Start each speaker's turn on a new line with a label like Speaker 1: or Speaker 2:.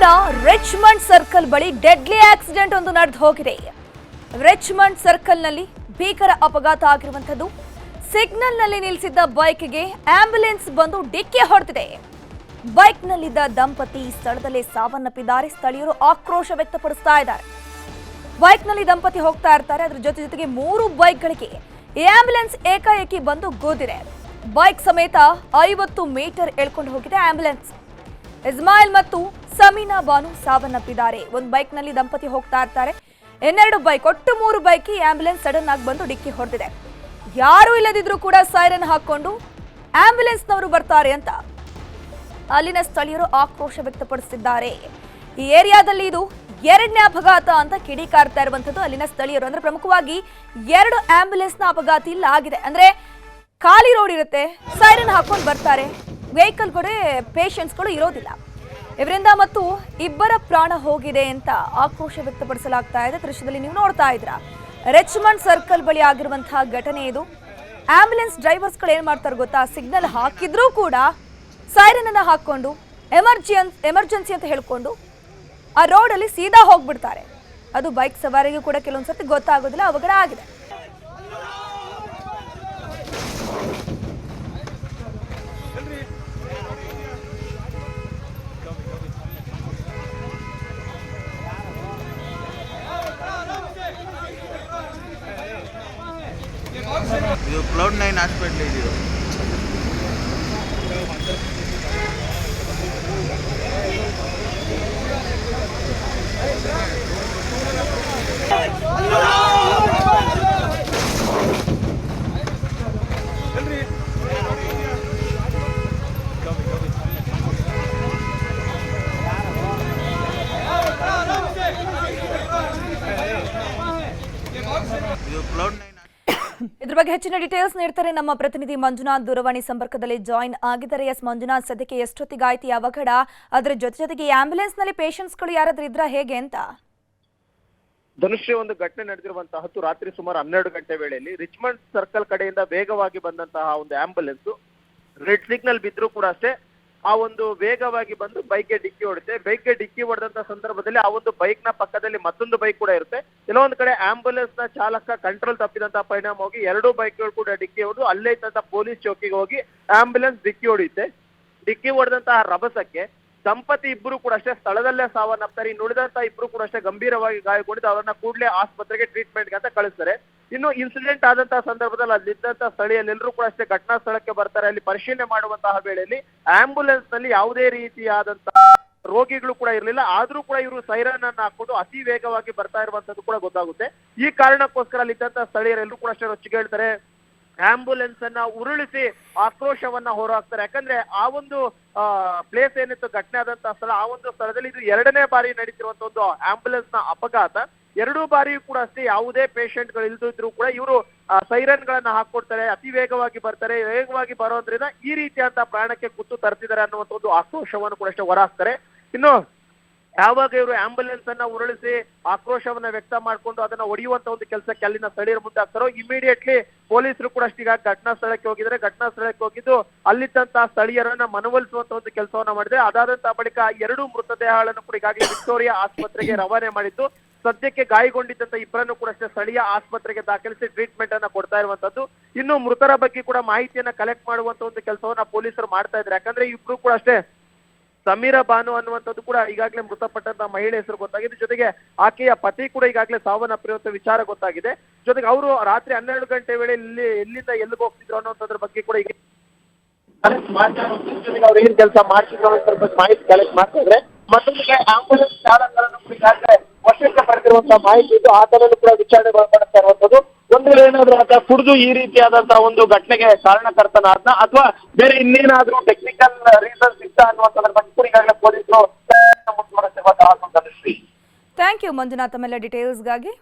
Speaker 1: ಬೆಂಗಳೂರಿನ Richmond circle ಬಳಿ deadly accident ಒಂದು ನಡೆದು ಹೋಗಿದೆ. ರಿಚ್ಮಂಡ್ ಸರ್ಕಲ್ನಲ್ಲಿ ಭೀಕರ ಅಪಘಾತ ಆಗಿರುವಂಥದ್ದು. ಸಿಗ್ನಲ್ನಲ್ಲಿ ನಿಲ್ಲಿಸಿದ್ದ ಬೈಕ್ಗೆ ಆಂಬ್ಯುಲೆನ್ಸ್ ಬಂದು ಡಿಕ್ಕಿ ಹೊಡೆದಿದೆ. ಬೈಕ್ನಲ್ಲಿದ್ದ ದಂಪತಿ ಸ್ಥಳದಲ್ಲೇ ಸಾವನ್ನಪ್ಪಿದ್ದಾರೆ. ಸ್ಥಳೀಯರು ಆಕ್ರೋಶ ವ್ಯಕ್ತಪಡಿಸ್ತಾ ಇದ್ದಾರೆ. ಬೈಕ್ನಲ್ಲಿ ದಂಪತಿ ಹೋಗ್ತಾ ಇರ್ತಾರೆ. ಅದರ ಜೊತೆ ಜೊತೆಗೆ ಮೂರು ಬೈಕ್ಗಳಿಗೆ ಆಂಬ್ಯುಲೆನ್ಸ್ ಏಕಾಏಕಿ ಬಂದು ಗೋದಿದೆ ಬೈಕ್ ಸಮೇತ ಐವತ್ತು ಮೀಟರ್ ಎಳ್ಕೊಂಡು ಹೋಗಿದೆ ಆಂಬ್ಯುಲೆನ್ಸ್ ಇಸ್ಮಾಯಿಲ್ ಮತ್ತು ಸಮೀನಾ ಬಾನು ಸಾವನ್ನಪ್ಪಿದ್ದಾರೆ. ಒಂದು ಬೈಕ್ನಲ್ಲಿ ದಂಪತಿ ಹೋಗ್ತಾ ಇರ್ತಾರೆ. ಇನ್ನೆರಡು ಬೈಕ್, ಒಟ್ಟು ಮೂರು ಬೈಕ್ ಆಂಬ್ಯುಲೆನ್ಸ್ ಸಡನ್ ಆಗಿ ಬಂದು ಡಿಕ್ಕಿ ಹೊಡೆದಿದೆ. ಯಾರೂ ಇಲ್ಲದಿದ್ರೂ ಕೂಡ ಸೈರನ್ ಹಾಕೊಂಡು ಆಂಬ್ಯುಲೆನ್ಸ್ನವರು ಬರ್ತಾರೆ ಅಂತ ಅಲ್ಲಿನ ಸ್ಥಳೀಯರು ಆಕ್ರೋಶ ವ್ಯಕ್ತಪಡಿಸಿದ್ದಾರೆ. ಈ ಏರಿಯಾದಲ್ಲಿ ಇದು ಎರಡನೇ ಅಪಘಾತ ಅಂತ ಕಿಡಿಕಾರ್ತಾ ಇರುವಂತದ್ದು ಅಲ್ಲಿನ ಸ್ಥಳೀಯರು ಅಂದ್ರೆ ಪ್ರಮುಖವಾಗಿ ಎರಡು ಆಂಬ್ಯುಲೆನ್ಸ್ನ ಅಪಘಾತ ಇಲ್ಲ ಆಗಿದೆ. ಅಂದ್ರೆ ಖಾಲಿ ರೋಡ್ ಇರುತ್ತೆ, ಸೈರನ್ ಹಾಕೊಂಡು ಬರ್ತಾರೆ. ವೆಹಿಕಲ್ಗಳು, ಪೇಷಂಟ್ಸ್ಗಳು ಇರೋದಿಲ್ಲ. ಇವರಿಂದ ಮತ್ತು ಇಬ್ಬರ ಪ್ರಾಣ ಹೋಗಿದೆ ಅಂತ ಆಕ್ರೋಶ ವ್ಯಕ್ತಪಡಿಸಲಾಗ್ತಾ ಇದೆ. ದೃಶ್ಯದಲ್ಲಿ ನೀವು ನೋಡ್ತಾ ಇದ್ರ ರೆಚ್ಮಂಡ್ ಸರ್ಕಲ್ ಬಳಿ ಆಗಿರುವಂತಹ ಘಟನೆ ಇದು. ಆಂಬ್ಯುಲೆನ್ಸ್ ಡ್ರೈವರ್ಸ್ಗಳು ಏನ್ ಮಾಡ್ತಾರೆ ಗೊತ್ತಾ? ಸಿಗ್ನಲ್ ಹಾಕಿದ್ರೂ ಕೂಡ ಸೈರನ್ ಅನ್ನ ಹಾಕೊಂಡು ಎಮರ್ಜೆನ್ಸಿ ಅಂತ ಹೇಳ್ಕೊಂಡು ಆ ರೋಡಲ್ಲಿ ಸೀದಾ ಹೋಗ್ಬಿಡ್ತಾರೆ. ಅದು ಬೈಕ್ ಸವಾರಿಗೆ ಕೂಡ ಕೆಲವೊಂದ್ಸತಿ ಗೊತ್ತಾಗೋದಿಲ್ಲ, ಅವಘಡ ಆಗಿದೆ.
Speaker 2: ಇದು ಕ್ಲೌಡ್ ನೈನ್ ಹಾಸ್ಪಿಟ್ಲ್ ಇದು ಇದು ಕ್ಲೌಡ್ ನೈನ್
Speaker 1: ಇದ್ರ ಬಗ್ಗೆ ಹೆಚ್ಚಿನ ಡೀಟೇಲ್ಸ್ ನೀಡ್ತಾರೆ ನಮ್ಮ ಪ್ರತಿನಿಧಿ ಮಂಜುನಾಥ್. ದೂರವಾಣಿ ಸಂಪರ್ಕದಲ್ಲಿ ಜಾಯಿನ್ ಆಗಿದ್ದಾರೆ. ಎಸ್ ಮಂಜುನಾಥ್, ಸದ್ಯಕ್ಕೆ ಎಷ್ಟೊತ್ತಿಗಾಯ್ತು ಈ ಅವಘಡ? ಅದ್ರ ಜೊತೆ ಜೊತೆಗೆ ಆಂಬ್ಯುಲೆನ್ಸ್ನಲ್ಲಿ ಪೇಷಂಟ್ಸ್ಗಳು ಯಾರಾದ್ರೂ ಇದ್ರ ಹೇಗೆ ಅಂತ?
Speaker 3: ಧನುಷ್ಯ ಒಂದು ಘಟನೆ ನಡೆದಿರುವಂತಹದ್ದು ರಾತ್ರಿ ಸುಮಾರು ಹನ್ನೆರಡು ಗಂಟೆ ವೇಳೆಯಲ್ಲಿ ರಿಚ್ಮಂಡ್ ಸರ್ಕಲ್ ಕಡೆಯಿಂದ ವೇಗವಾಗಿ ಬಂದಂತಹ ಒಂದು ಆಂಬ್ಯುಲೆನ್ಸ್ ರೆಡ್ ಸಿಗ್ನಲ್ ಬಿದ್ರೂ ಕೂಡ ಅಷ್ಟೇ ಆ ಒಂದು ವೇಗವಾಗಿ ಬಂದು ಬೈಕ್ಗೆ ಡಿಕ್ಕಿ ಹೊಡುತ್ತೆ ಬೈಕ್ಗೆ ಡಿಕ್ಕಿ ಹೊಡೆದಂತ ಸಂದರ್ಭದಲ್ಲಿ ಆ ಒಂದು ಬೈಕ್ನ ಪಕ್ಕದಲ್ಲಿ ಮತ್ತೊಂದು ಬೈಕ್ ಕೂಡ ಇರುತ್ತೆ. ಕೆಲವೊಂದು ಕಡೆ ಆಂಬುಲೆನ್ಸ್ನ ಚಾಲಕ ಕಂಟ್ರೋಲ್ ತಪ್ಪಿದಂತಹ ಪರಿಣಾಮವಾಗಿ ಎರಡೂ ಬೈಕ್ಗಳು ಕೂಡ ಡಿಕ್ಕಿ ಹೊಡೆದು ಅಲ್ಲೇ ಇದ್ದಂತ ಪೊಲೀಸ್ ಚೌಕಿಗೆ ಹೋಗಿ ಆಂಬುಲೆನ್ಸ್ ಡಿಕ್ಕಿ ಹೊಡೆಯುತ್ತೆ. ಡಿಕ್ಕಿ ಹೊಡೆದಂತಹ ರಭಸಕ್ಕೆ ದಂಪತಿ ಇಬ್ಬರು ಕೂಡ ಅಷ್ಟೇ ಸ್ಥಳದಲ್ಲೇ ಸಾವನ್ನಪ್ತಾರೆ. ಇನ್ನು ಉಳಿದಂತ ಇಬ್ರು ಕೂಡ ಅಷ್ಟೇ ಗಂಭೀರವಾಗಿ ಗಾಯಗೊಂಡಿದ್ದು ಅವರನ್ನ ಕೂಡಲೇ ಆಸ್ಪತ್ರೆಗೆ ಟ್ರೀಟ್ಮೆಂಟ್ಗೆ ಅಂತ ಕಳಿಸ್ತಾರೆ. ಇನ್ನು ಇನ್ಸಿಡೆಂಟ್ ಆದಂತಹ ಸಂದರ್ಭದಲ್ಲಿ ಅಲ್ಲಿದ್ದಂತ ಸ್ಥಳೀಯರೆಲ್ಲರೂ ಕೂಡ ಅಷ್ಟೇ ಘಟನಾ ಸ್ಥಳಕ್ಕೆ ಬರ್ತಾರೆ. ಅಲ್ಲಿ ಪರಿಶೀಲನೆ ಮಾಡುವಂತಹ ವೇಳೆಯಲ್ಲಿ ಆಂಬ್ಯುಲೆನ್ಸ್ನಲ್ಲಿ ಯಾವುದೇ ರೀತಿಯಾದಂತಹ ರೋಗಿಗಳು ಕೂಡ ಇರಲಿಲ್ಲ. ಆದ್ರೂ ಕೂಡ ಇವರು ಸೈರನ್ ಅನ್ನ ಹಾಕೊಂಡು ಅತಿ ವೇಗವಾಗಿ ಬರ್ತಾ ಇರುವಂತದ್ದು ಕೂಡ ಗೊತ್ತಾಗುತ್ತೆ. ಈ ಕಾರಣಕ್ಕೋಸ್ಕರ ಅಲ್ಲಿದ್ದಂತ ಸ್ಥಳೀಯರೆಲ್ಲರೂ ಕೂಡ ಅಷ್ಟೇ ರೊಚ್ಚಿಗೆ ಹೇಳ್ತಾರೆ. ಆಂಬ್ಯುಲೆನ್ಸ್ ಅನ್ನ ಉರುಳಿಸಿ ಆಕ್ರೋಶವನ್ನ ಹೊರಹಾಕ್ತಾರೆ. ಯಾಕಂದ್ರೆ ಆ ಒಂದು ಪ್ಲೇಸ್ ಏನಿತ್ತು, ಘಟನೆ ಆದಂತಹ ಸ್ಥಳ, ಆ ಒಂದು ಸ್ಥಳದಲ್ಲಿ ಇದು ಎರಡನೇ ಬಾರಿ ನಡೀತಿರುವಂತ ಒಂದು ಆಂಬ್ಯುಲೆನ್ಸ್ನ ಅಪಘಾತ. ಎರಡೂ ಬಾರಿಯೂ ಕೂಡ ಅಷ್ಟೇ ಯಾವುದೇ ಪೇಷಂಟ್ಗಳು ಇಲ್ದಿದ್ರು ಕೂಡ ಇವರು ಸೈರನ್ ಗಳನ್ನ ಹಾಕೊಡ್ತಾರೆ ಅತಿ ವೇಗವಾಗಿ ಬರ್ತಾರೆ, ವೇಗವಾಗಿ ಬರೋದ್ರಿಂದ ಈ ರೀತಿಯಾದಂತಹ ಪ್ರಾಣಕ್ಕೆ ಕುತ್ತು ತರ್ತಿದ್ದಾರೆ ಅನ್ನುವಂಥ ಒಂದು ಆಕ್ರೋಶವನ್ನು ಕೂಡ ಅಷ್ಟೇ ಹೊರಹಾಕ್ತಾರೆ. ಇನ್ನು ಯಾವಾಗ ಇವರು ಆಂಬುಲೆನ್ಸ್ ಅನ್ನ ಉರುಳಿಸಿ ಆಕ್ರೋಶವನ್ನ ವ್ಯಕ್ತ ಮಾಡ್ಕೊಂಡು ಅದನ್ನ ಹೊಡೆಯುವಂತ ಒಂದು ಕೆಲಸಕ್ಕೆ ಅಲ್ಲಿನ ಸ್ಥಳೀಯರು ಮುಂದಾಗ್ತಾರೋ ಇಮಿಡಿಯೇಟ್ಲಿ ಪೊಲೀಸರು ಕೂಡ ಅಷ್ಟೀಗ ಘಟನಾ ಸ್ಥಳಕ್ಕೆ ಹೋಗಿದ್ರೆ ಘಟನಾ ಸ್ಥಳಕ್ಕೆ ಹೋಗಿದ್ದು ಅಲ್ಲಿದ್ದಂತಹ ಸ್ಥಳೀಯರನ್ನ ಮನವೊಲಿಸುವಂತ ಒಂದು ಕೆಲಸವನ್ನ ಮಾಡಿದೆ. ಅದಾದಂತಹ ಬಳಿಕ ಎರಡು ಮೃತದೇಹಗಳನ್ನು ಕೂಡ ಈಗಾಗಲೇ ವಿಕ್ಟೋರಿಯಾ ಆಸ್ಪತ್ರೆಗೆ ರವಾನೆ ಮಾಡಿದ್ದು. ಸದ್ಯಕ್ಕೆ ಗಾಯಗೊಂಡಿದ್ದಂತ ಇಬ್ಬರನ್ನು ಕೂಡ ಅಷ್ಟೇ ಸ್ಥಳೀಯ ಆಸ್ಪತ್ರೆಗೆ ದಾಖಲಿಸಿ ಟ್ರೀಟ್ಮೆಂಟ್ ಅನ್ನ ಕೊಡ್ತಾ ಇರುವಂತದ್ದು. ಇನ್ನು ಮೃತರ ಬಗ್ಗೆ ಕೂಡ ಮಾಹಿತಿಯನ್ನ ಕಲೆಕ್ಟ್ ಮಾಡುವಂತ ಒಂದು ಕೆಲಸವನ್ನ ಪೊಲೀಸರು ಮಾಡ್ತಾ ಇದ್ದಾರೆ. ಯಾಕಂದ್ರೆ ಇಬ್ರು ಕೂಡ ಅಷ್ಟೇ ಸಮೀರ ಬಾನು ಅನ್ನುವಂಥದ್ದು ಕೂಡ ಈಗಾಗಲೇ ಮೃತಪಟ್ಟಂತ ಮಹಿಳೆ ಹೆಸರು ಗೊತ್ತಾಗಿದೆ. ಜೊತೆಗೆ ಆಕೆಯ ಪತಿ ಕೂಡ ಈಗಾಗಲೇ ಸಾವನ್ನಪ್ಪಿರುವಂತ ವಿಚಾರ ಗೊತ್ತಾಗಿದೆ. ಜೊತೆಗೆ ಅವರು ರಾತ್ರಿ ಹನ್ನೆರಡು ಗಂಟೆ ವೇಳೆ ಇಲ್ಲಿ ಎಲ್ಲಿಂದ ಎಲ್ಲಿಗೆ ಹೋಗ್ತಿದ್ರು ಅನ್ನೋದ್ರ ಬಗ್ಗೆ ಕೂಡ ಈಗ ಅವ್ರು ಏನ್ ಕೆಲಸ ಮಾಡ್ತಿದ್ರು ಅನ್ನೋದ್ರ ಬಗ್ಗೆ ಮಾಹಿತಿ ಕಲೆಕ್ಟ್ ಮಾಡ್ತಾ ಇದ್ರೆ ಮತ್ತೊಂದು ಆಂಬುಲೆನ್ಸ್ ಚಾಲಕರನ್ನು ಪಡೆದಿರುವಂತಹ ಮಾಹಿತಿ ಇದ್ದು ಆತನನ್ನು ಕೂಡ ವಿಚಾರಣೆ ಒಳಪಡಿಸ್ತಾ ಇರುವಂತದ್ದು ಒಂದು ವೇಳೆ ಏನಾದ್ರೂ ಆತ ಕುಡಿದು ಈ ರೀತಿಯಾದಂತಹ ಒಂದು ಘಟನೆಗೆ ಕಾರಣಕರ್ತನ ಕಾರಣಕರ್ತನಾದ್ನ, ಅಥವಾ ಬೇರೆ ಇನ್ನೇನಾದ್ರೂ ಟೆಕ್ನಿಕಲ್ ರೀಸನ್ಸ್ ಇತ್ತ ಅನ್ನುವಂಥದ್ರ ಬಗ್ಗೆ ಕೂಡ ಈಗಾಗಲೇ ಪೊಲೀಸರು ಮುಂದುವರೆಸಿರುವಂತಹ
Speaker 1: ಥ್ಯಾಂಕ್ ಯು ಮಂಜುನಾಥ್ ಮೇಲೆ ಡೀಟೇಲ್ಸ್ಗಾಗಿ